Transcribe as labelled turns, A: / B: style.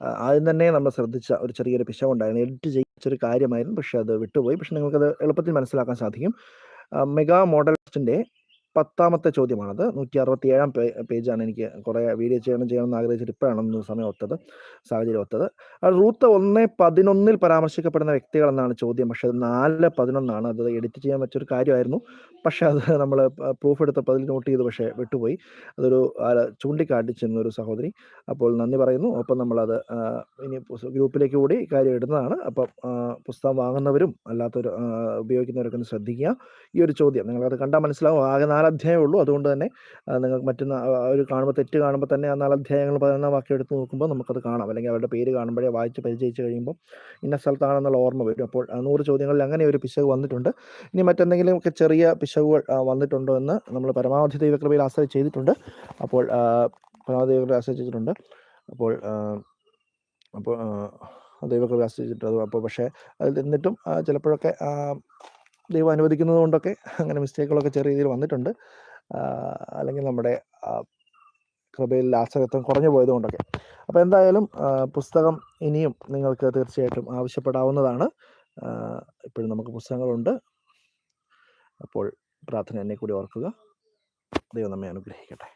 A: ആദ്യം തന്നെ നമ്മൾ ശ്രദ്ധിച്ച ഒരു ചെറിയൊരു പിശകുണ്ടായിരുന്നു. എഡിറ്റ് ചെയ്യിച്ചൊരു കാര്യമായിരുന്നു. പക്ഷേ അത് വിട്ടുപോയി. പക്ഷേ നിങ്ങൾക്കത് എളുപ്പത്തിൽ മനസ്സിലാക്കാൻ സാധിക്കും. Mega model 10ാമത്തെ ചോദ്യമാണത്. 167 പേ പേജാണ് എനിക്ക് കുറേ വീഡിയോ ചെയ്യണം ചെയ്യണം എന്ന് ആഗ്രഹിച്ചിട്ട് ഇപ്പോഴാണ് ഒന്ന് സമയം ഒത്തത്. സാഹചര്യം ഒത്തത്. റൂത്ത് റൂത്ത് 1:11ൽ പരാമർശിക്കപ്പെടുന്ന വ്യക്തികൾ എന്നാണ് ചോദ്യം. പക്ഷെ 4:11 ആണ്. അത് എഡിറ്റ് ചെയ്യാൻ പറ്റിയൊരു കാര്യമായിരുന്നു. പക്ഷെ അത് നമ്മൾ പ്രൂഫ് എടുത്തപ്പോൾ അതിൽ നോട്ട് ചെയ്തു. പക്ഷേ വിട്ടുപോയി. അതൊരു ചൂണ്ടിക്കാട്ടിച്ചിരുന്ന ഒരു സഹോദരി. അപ്പോൾ നന്ദി പറയുന്നു. ഒപ്പം നമ്മളത് ഇനി ഗ്രൂപ്പിലേക്ക് കൂടി കാര്യം ഇടുന്നതാണ്. അപ്പം പുസ്തകം വാങ്ങുന്നവരും അല്ലാത്തവരും ഉപയോഗിക്കുന്നവരൊക്കെ ഒന്ന് ശ്രദ്ധിക്കുക. ഈ ഒരു ചോദ്യം നിങ്ങളത് കണ്ടാൽ മനസ്സിലാവും. ആകെ 4 അധ്യായമേ ഉള്ളൂ. അതുകൊണ്ട് തന്നെ നിങ്ങൾക്ക് മറ്റു ഒരു കാണുമ്പോൾ തെറ്റ് കാണുമ്പോൾ തന്നെ ആ 4 അധ്യായങ്ങൾ 11 വാക്യം എടുത്ത് നോക്കുമ്പോൾ നമുക്കത് കാണാം. അല്ലെങ്കിൽ അവരുടെ പേര് കാണുമ്പോഴേ വായിച്ച് പരിചയിച്ച് കഴിയുമ്പോൾ ഇന്ന സ്ഥലത്താണെന്നുള്ള ഓർമ്മ വരും. അപ്പോൾ നൂറ് ചോദ്യങ്ങളിൽ അങ്ങനെ ഒരു പിശക് വന്നിട്ടുണ്ട്. ഇനി മറ്റെന്തെങ്കിലുമൊക്കെ ചെറിയ പിശകുകൾ വന്നിട്ടുണ്ടോ എന്ന് നമ്മൾ പരമാവധി ദൈവകൃപയിൽ ആശ്രയം ചെയ്തിട്ടുണ്ട്. അപ്പോൾ പരമാവധി ദൈവകൃപയിൽ ആശ്രയിച്ചിട്ടുണ്ട്. അപ്പോൾ അപ്പോൾ ദൈവകൃപ ആശ്രയിച്ചിട്ടുണ്ട് ആശ്രയിച്ചിട്ട് അപ്പോൾ പക്ഷേ അതിൽ നിന്നിട്ടും ചിലപ്പോഴൊക്കെ ദൈവം അനുവദിക്കുന്നത് കൊണ്ടൊക്കെ അങ്ങനെ മിസ്റ്റേക്കുകളൊക്കെ ചെറിയ രീതിയിൽ വന്നിട്ടുണ്ട്. അല്ലെങ്കിൽ നമ്മുടെ കൃപയിൽ ആശ്രയത്വം കുറഞ്ഞു പോയത് കൊണ്ടൊക്കെ. അപ്പോൾ എന്തായാലും പുസ്തകം ഇനിയും നിങ്ങൾക്ക് തീർച്ചയായിട്ടും ആവശ്യപ്പെടാവുന്നതാണ്. ഇപ്പോഴും നമുക്ക് പുസ്തകങ്ങളുണ്ട്. അപ്പോൾ പ്രാർത്ഥന എന്നെ കൂടി ഓർക്കുക. ദൈവം നമ്മെ അനുഗ്രഹിക്കട്ടെ.